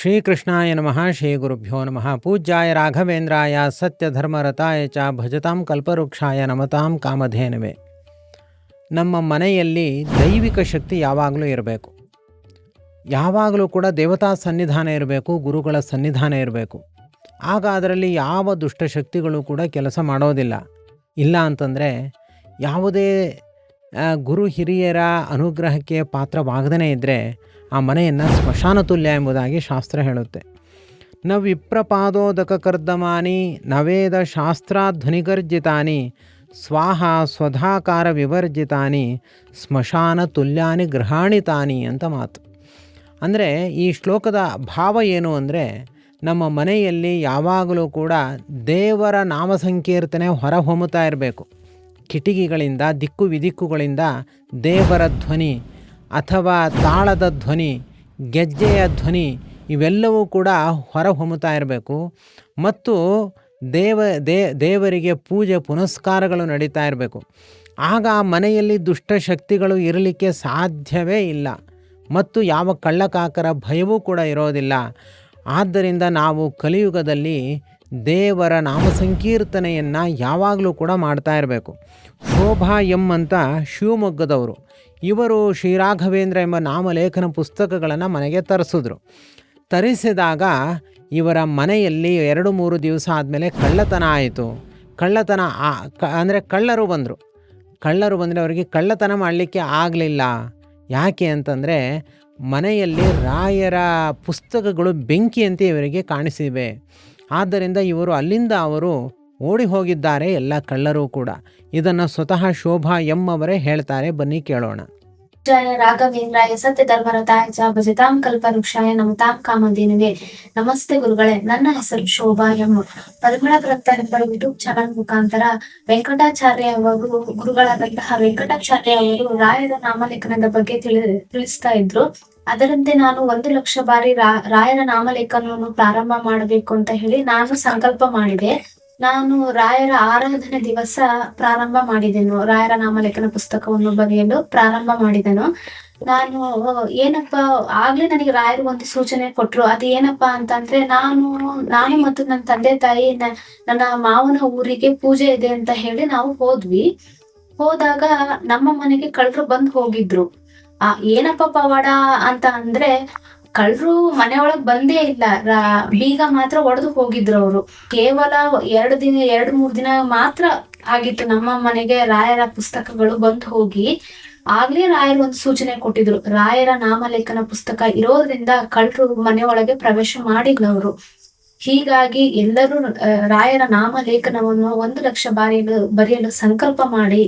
ಶ್ರೀಕೃಷ್ಣಾಯ ನಮಃ ಶ್ರೀ ಗುರುಭ್ಯೋ ನಮಃ. ಪೂಜ್ಯಾಯ ರಾಘವೇಂದ್ರಾಯ, ಸತ್ಯಧರ್ಮರತಾಯ ಚ ಭಜತಾಂ ಕಲ್ಪವೃಕ್ಷಾಯ ನಮತಾಂ ಕಾಮಧೇನವೇ. ನಮ್ಮ ಮನೆಯಲ್ಲಿ ದೈವಿಕ ಶಕ್ತಿ ಯಾವಾಗಲೂ ಇರಬೇಕು. ಯಾವಾಗಲೂ ಕೂಡ ದೇವತಾ ಸನ್ನಿಧಾನ ಇರಬೇಕು, ಗುರುಗಳ ಸನ್ನಿಧಾನ ಇರಬೇಕು. ಆಗ ಅದರಲ್ಲಿ ಯಾವ ದುಷ್ಟಶಕ್ತಿಗಳು ಕೂಡ ಕೆಲಸ ಮಾಡೋದಿಲ್ಲ. ಇಲ್ಲ ಅಂತಂದರೆ ಯಾವುದೇ ಗುರು ಹಿರಿಯರ ಅನುಗ್ರಹಕ್ಕೆ ಪಾತ್ರವಾಗದೇ ಇದ್ದರೆ ಆ ಮನೆಯನ್ನು ಸ್ಮಶಾನ ತುಲ್ಯ ಎಂಬುದಾಗಿ ಶಾಸ್ತ್ರ ಹೇಳುತ್ತೆ. ನ ವಿಪ್ರಪಾದೋದಕ ಕರ್ದಮಾನಿ ನವೇದ ಶಾಸ್ತ್ರಾಧ್ವನಿಗರ್ಜಿತಾನಿ, ಸ್ವಾಹ ಸ್ವಧಾಕಾರ ವಿವರ್ಜಿತಾನಿ ಸ್ಮಶಾನ ತುಲ್ಯಾನಿ ಗೃಹಾಣಿತಾನಿ ಅಂತ ಮಾತು. ಅಂದರೆ ಈ ಶ್ಲೋಕದ ಭಾವ ಏನು ಅಂದರೆ ನಮ್ಮ ಮನೆಯಲ್ಲಿ ಯಾವಾಗಲೂ ಕೂಡ ದೇವರ ನಾಮ ಸಂಕೀರ್ತನೆ ಹೊರಹೊಮ್ಮುತ್ತಾ ಇರಬೇಕು. ಕಿಟಕಿಗಳಿಂದ, ದಿಕ್ಕು ವಿದಿಕ್ಕುಗಳಿಂದ ದೇವರ ಧ್ವನಿ ಅಥವಾ ತಾಳದ ಧ್ವನಿ, ಗೆಜ್ಜೆಯ ಧ್ವನಿ ಇವೆಲ್ಲವೂ ಕೂಡ ಹೊರಹೊಮ್ಮುತ್ತಾ ಇರಬೇಕು. ಮತ್ತು ದೇವ ದೇವರಿಗೆ ಪೂಜೆ ಪುನಸ್ಕಾರಗಳು ನಡೀತಾ ಇರಬೇಕು. ಆಗ ಮನೆಯಲ್ಲಿ ದುಷ್ಟಶಕ್ತಿಗಳು ಇರಲಿಕ್ಕೆ ಸಾಧ್ಯವೇ ಇಲ್ಲ. ಮತ್ತು ಯಾವ ಕಳ್ಳಕಾಕರ ಭಯವೂ ಕೂಡ ಇರೋದಿಲ್ಲ. ಆದ್ದರಿಂದ ನಾವು ಕಲಿಯುಗದಲ್ಲಿ ದೇವರ ನಾಮ ಸಂಕೀರ್ತನೆಯನ್ನು ಯಾವಾಗಲೂ ಕೂಡ ಮಾಡ್ತಾ ಇರಬೇಕು. ಶೋಭಾ ಎಂ ಅಂತ ಶಿವಮೊಗ್ಗದವರು. ಇವರು ಶ್ರೀರಾಘವೇಂದ್ರ ಎಂಬ ನಾಮಲೇಖನ ಪುಸ್ತಕಗಳನ್ನು ಮನೆಗೆ ತರಿಸಿದ್ರು. ತರಿಸಿದಾಗ ಇವರ ಮನೆಯಲ್ಲಿ ಎರಡು ಮೂರು ದಿವಸ ಆದಮೇಲೆ ಕಳ್ಳತನ ಆಯಿತು. ಕಳ್ಳತನ ಆ- ಕ ಅಂದರೆ ಕಳ್ಳರು ಬಂದರು. ಕಳ್ಳರು ಬಂದರೆ ಅವರಿಗೆ ಕಳ್ಳತನ ಮಾಡಲಿಕ್ಕೆ ಆಗಲಿಲ್ಲ. ಯಾಕೆ ಅಂತಂದರೆ ಮನೆಯಲ್ಲಿ ರಾಯರ ಪುಸ್ತಕಗಳು ಬೆಂಕಿಯಂತೆ ಇವರಿಗೆ ಕಾಣಿಸಿವೆ. ಆದ್ದರಿಂದ ಇವರು ಅಲ್ಲಿಂದ ಅವರು ಓಡಿ ಹೋಗಿದ್ದಾರೆ, ಎಲ್ಲ ಕಳ್ಳರು ಕೂಡ. ಇದನ್ನು ಸ್ವತಃ ಶೋಭಾ ಎಂ ಅವರೇ ಹೇಳ್ತಾರೆ, ಬನ್ನಿ ಕೇಳೋಣ. ಜಯ ರಾಘವೇಂದ್ರಾಯ ಸತ್ಯ ಧರ್ಮರತಾಯ ಚ ಭಜತಾಂ ಕಲ್ಪವೃಕ್ಷಾಯ ನಮತಾಂ ಕಾಮಧೇನುವೆ. ನಮಸ್ತೆ ಗುರುಗಳೇ, ನನ್ನ ಹೆಸರು ಶೋಭಾ ಎಂ. ಪರಿಮಳ ಎಂಬ ಯೂಟ್ಯೂಬ್ ಚಾನಲ್ ಮುಖಾಂತರ ವೆಂಕಟಾಚಾರ್ಯ ಅವರು, ಗುರುಗಳಾದಂತಹ ವೆಂಕಟಾಚಾರ್ಯ ಅವರು ರಾಯದ ನಾಮಲೇಖನದ ಬಗ್ಗೆ ತಿಳಿ, ತಿಳಿಸ್ತಾ ಇದ್ರು. ಅದರಂತೆ ನಾನು ಒಂದು ಲಕ್ಷ ಬಾರಿ ರಾಯರ ನಾಮಲೇಖನವನ್ನು ಪ್ರಾರಂಭ ಮಾಡಬೇಕು ಅಂತ ಹೇಳಿ ನಾನು ಸಂಕಲ್ಪ ಮಾಡಿದೆ. ನಾನು ರಾಯರ ಆರಾಧನೆ ದಿವಸ ಪ್ರಾರಂಭ ಮಾಡಿದೆನು. ರಾಯರ ನಾಮಲೇಖನ ಪುಸ್ತಕವನ್ನು ಬರೆಯಲು ಪ್ರಾರಂಭ ಮಾಡಿದೆನು. ನಾನು, ಏನಪ್ಪ, ಆಗ್ಲೇ ನನಗೆ ರಾಯರು ಒಂದು ಸೂಚನೆ ಕೊಟ್ರು. ಅದು ಏನಪ್ಪಾ ಅಂತಂದ್ರೆ, ನಾನು ನಾನು ಮತ್ತು ನನ್ನ ತಂದೆ ತಾಯಿ ನನ್ನ ಮಾವನ ಊರಿಗೆ ಪೂಜೆ ಇದೆ ಅಂತ ಹೇಳಿ ನಾವು ಹೋದ್ವಿ. ಹೋದಾಗ ನಮ್ಮ ಮನೆಗೆ ಕಳ್ಳರು ಬಂದು ಹೋಗಿದ್ರು. ಆ, ಏನಪ್ಪ ಪವಾಡ ಅಂತ ಅಂದ್ರೆ ಕಳ್ಳರು ಮನೆಯೊಳಗ್ ಬಂದೇ ಇಲ್ಲ. ಬೀಗ ಮಾತ್ರ ಒಡೆದು ಹೋಗಿದ್ರು ಅವರು. ಕೇವಲ ಎರಡು ದಿನ, ಎರಡು ಮೂರ್ ದಿನ ಮಾತ್ರ ಆಗಿತ್ತು. ನಮ್ಮ ಮನೆಗೆ ರಾಯರ ಪುಸ್ತಕಗಳು ಬಂದು ಹೋಗಿ ಆಗ್ಲೇ ರಾಯರು ಒಂದು ಸೂಚನೆ ಕೊಟ್ಟಿದ್ರು. ರಾಯರ ನಾಮಲೇಖನ ಪುಸ್ತಕ ಇರೋದ್ರಿಂದ ಕಳ್ಳರು ಮನೆಯೊಳಗೆ ಪ್ರವೇಶ ಮಾಡಿಲ್ಲ ಅವರು. ಹೀಗಾಗಿ ಎಲ್ಲರೂ ರಾಯರ ನಾಮಲೇಖನವನ್ನು ಒಂದು ಲಕ್ಷ ಬಾರಿ ಬರೆಯಲು ಸಂಕಲ್ಪ ಮಾಡಿ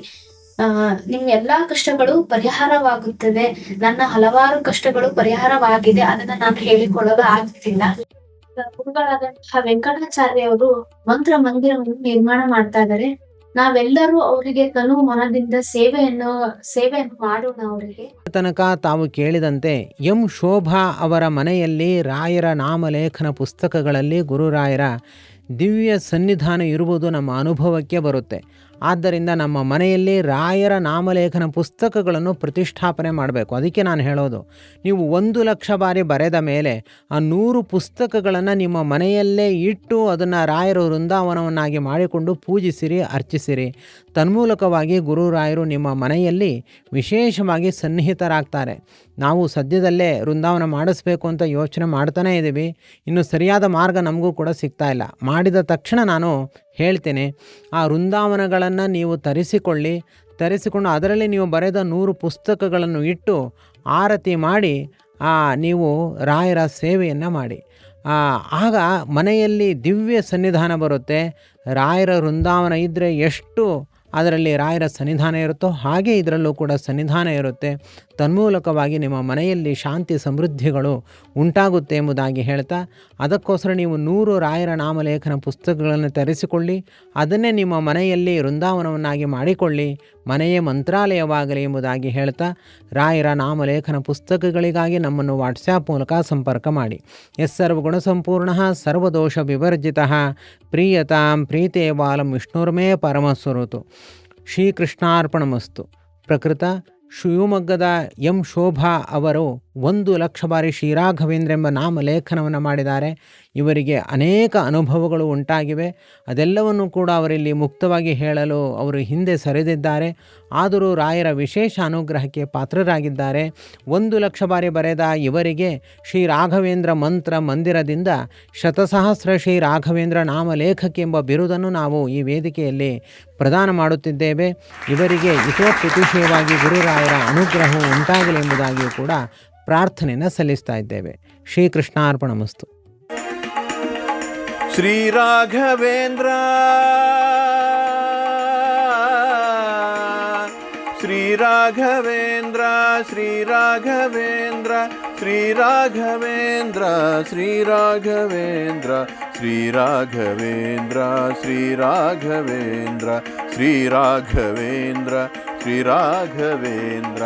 ಆ ನಿಮ್ ಎಲ್ಲಾ ಕಷ್ಟಗಳು ಪರಿಹಾರವಾಗುತ್ತದೆ ನನ್ನ ಹಲವಾರು ಕಷ್ಟಗಳು ಪರಿಹಾರವಾಗಿದೆ. ಅದನ್ನ ನಾನು ಹೇಳಿಕೊಳ್ಳಲು ಆಗುತ್ತಿಲ್ಲ ಗುರುಗಳಾದಂತಹ ವೆಂಕಟಾಚಾರ್ಯ ಅವರು ಮಂತ್ರ ಮಂದಿರವನ್ನು ನಿರ್ಮಾಣ ಮಾಡ್ತಾ ಇದ್ದಾರೆ. ನಾವೆಲ್ಲರೂ ಅವರಿಗೆ ತನು ಮನದಿಂದ ಸೇವೆಯನ್ನು ಸೇವೆಯನ್ನು ಮಾಡೋಣ ಅವರಿಗೆ. ತನಕ ತಾವು ಕೇಳಿದಂತೆ ಎಂ ಶೋಭಾ ಅವರ ಮನೆಯಲ್ಲಿ ರಾಯರ ನಾಮಲೇಖನ ಪುಸ್ತಕಗಳಲ್ಲಿ ಗುರುರಾಯರ ದಿವ್ಯ ಸನ್ನಿಧಾನ ಇರುವುದು ನಮ್ಮ ಅನುಭವಕ್ಕೆ ಬರುತ್ತೆ. ಆದ್ದರಿಂದ ನಮ್ಮ ಮನೆಯಲ್ಲಿ ರಾಯರ ನಾಮಲೇಖನ ಪುಸ್ತಕಗಳನ್ನು ಪ್ರತಿಷ್ಠಾಪನೆ ಮಾಡಬೇಕು. ಅದಕ್ಕೆ ನಾನು ಹೇಳೋದು, ನೀವು ಒಂದು ಲಕ್ಷ ಬಾರಿ ಬರೆದ ಮೇಲೆ ಆ ನೂರು ಪುಸ್ತಕಗಳನ್ನು ನಿಮ್ಮ ಮನೆಯಲ್ಲೇ ಇಟ್ಟು ಅದನ್ನು ರಾಯರ ವೃಂದಾವನವನ್ನಾಗಿ ಮಾಡಿಕೊಂಡು ಪೂಜಿಸಿರಿ, ಅರ್ಚಿಸಿರಿ. ತನ್ಮೂಲಕವಾಗಿ ಗುರುರಾಯರು ನಿಮ್ಮ ಮನೆಯಲ್ಲಿ ವಿಶೇಷವಾಗಿ ಸನ್ನಿಹಿತರಾಗ್ತಾರೆ. ನಾವು ಸದ್ಯದಲ್ಲೇ ವೃಂದಾವನ ಮಾಡಿಸ್ಬೇಕು ಅಂತ ಯೋಚನೆ ಮಾಡ್ತಾನೇ ಇದ್ದೀವಿ. ಇನ್ನು ಸರಿಯಾದ ಮಾರ್ಗ ನಮಗೂ ಕೂಡ ಸಿಗ್ತಾ ಇಲ್ಲ. ಮಾಡಿದ ತಕ್ಷಣ ನಾನು ಹೇಳ್ತೇನೆ, ಆ ವೃಂದಾವನಗಳನ್ನು ನೀವು ತರಿಸಿಕೊಳ್ಳಿ. ತರಿಸಿಕೊಂಡು ಅದರಲ್ಲಿ ನೀವು ಬರೆದ ನೂರು ಪುಸ್ತಕಗಳನ್ನು ಇಟ್ಟು ಆರತಿ ಮಾಡಿ ನೀವು ರಾಯರ ಸೇವೆಯನ್ನು ಮಾಡಿ. ಆಗ ಮನೆಯಲ್ಲಿ ದಿವ್ಯ ಸನ್ನಿಧಾನ ಬರುತ್ತೆ. ರಾಯರ ವೃಂದಾವನ ಇದ್ದರೆ ಎಷ್ಟು ಅದರಲ್ಲಿ ರಾಯರ ಸನ್ನಿಧಾನ ಇರುತ್ತೋ ಹಾಗೆ ಇದರಲ್ಲೂ ಕೂಡ ಸನ್ನಿಧಾನ ಇರುತ್ತೆ. ತನ್ಮೂಲಕವಾಗಿ ನಿಮ್ಮ ಮನೆಯಲ್ಲಿ ಶಾಂತಿ ಸಮೃದ್ಧಿಗಳು ಉಂಟಾಗುತ್ತೆ ಎಂಬುದಾಗಿ ಹೇಳ್ತಾ, ಅದಕ್ಕೋಸ್ಕರ ನೀವು ನೂರು ರಾಯರ ನಾಮಲೇಖನ ಪುಸ್ತಕಗಳನ್ನು ತರಿಸಿಕೊಳ್ಳಿ, ಅದನ್ನೇ ನಿಮ್ಮ ಮನೆಯಲ್ಲಿ ವೃಂದಾವನವನ್ನಾಗಿ ಮಾಡಿಕೊಳ್ಳಿ, ಮನೆಯೇ ಮಂತ್ರಾಲಯವಾಗಲಿ ಎಂಬುದಾಗಿ ಹೇಳ್ತಾ, ರಾಯರ ನಾಮಲೇಖನ ಪುಸ್ತಕಗಳಿಗಾಗಿ ನಮ್ಮನ್ನು ವಾಟ್ಸ್ಯಾಪ್ ಮೂಲಕ ಸಂಪರ್ಕ ಮಾಡಿ. ಎಸ್ ಸರ್ವಗುಣ ಸಂಪೂರ್ಣ ಸರ್ವದೋಷ ವಿವರ್ಜಿತ, ಪ್ರೀಯತಾಂ ಪ್ರೀತೇ ಬಾಲಂ ವಿಷ್ಣುರ್ಮೇ ಪರಮಸ್ವರುತು. ಶ್ರೀಕೃಷ್ಣಾರ್ಪಣಮಸ್ತು. ಪ್ರಕೃತ ಶಿವಮೊಗ್ಗದ ಎಂ ಶೋಭಾ ಅವರು ಒಂದು ಲಕ್ಷ ಬಾರಿ ಶ್ರೀರಾಘವೇಂದ್ರ ಎಂಬ ನಾಮಲೇಖನವನ್ನು ಮಾಡಿದ್ದಾರೆ. ಇವರಿಗೆ ಅನೇಕ ಅನುಭವಗಳು ಉಂಟಾಗಿವೆ. ಅದೆಲ್ಲವನ್ನು ಕೂಡ ಅವರಲ್ಲಿ ಮುಕ್ತವಾಗಿ ಹೇಳಲು ಅವರು ಹಿಂದೆ ಸರಿದಿದ್ದಾರೆ. ಆದರೂ ರಾಯರ ವಿಶೇಷ ಅನುಗ್ರಹಕ್ಕೆ ಪಾತ್ರರಾಗಿದ್ದಾರೆ. ಒಂದು ಲಕ್ಷ ಬಾರಿ ಬರೆದ ಇವರಿಗೆ ಶ್ರೀ ರಾಘವೇಂದ್ರ ಮಂತ್ರ ಮಂದಿರದಿಂದ ಶತಸಹಸ್ರ ಶ್ರೀ ರಾಘವೇಂದ್ರ ನಾಮಲೇಖಕ ಎಂಬ ಬಿರುದನ್ನು ನಾವು ಈ ವೇದಿಕೆಯಲ್ಲಿ ಪ್ರದಾನ ಮಾಡುತ್ತಿದ್ದೇವೆ. ಇವರಿಗೆ ಇತೋಪ್ರತಿಶಯವಾಗಿ ಗುರುರಾಯರ ಅನುಗ್ರಹವು ಉಂಟಾಗಲಿ ಎಂಬುದಾಗಿಯೂ ಕೂಡ ಪ್ರಾರ್ಥನೆಯನ್ನು ಸಲ್ಲಿಸ್ತಾ ಇದ್ದೇವೆ. ಶ್ರೀಕೃಷ್ಣಾರ್ಪಣಮಸ್ತು. ಶ್ರೀರಾಘವೇಂದ್ರ ಶ್ರೀರಾಘವೇಂದ್ರ ಶ್ರೀರಾಘವೇಂದ್ರ ಶ್ರೀರಾಘವೇಂದ್ರ ಶ್ರೀರಾಘವೇಂದ್ರ ಶ್ರೀರಾಘವೇಂದ್ರ ಶ್ರೀರಾಘವೇಂದ್ರ ಶ್ರೀರಾಘವೇಂದ್ರ ಶ್ರೀರಾಘವೇಂದ್ರ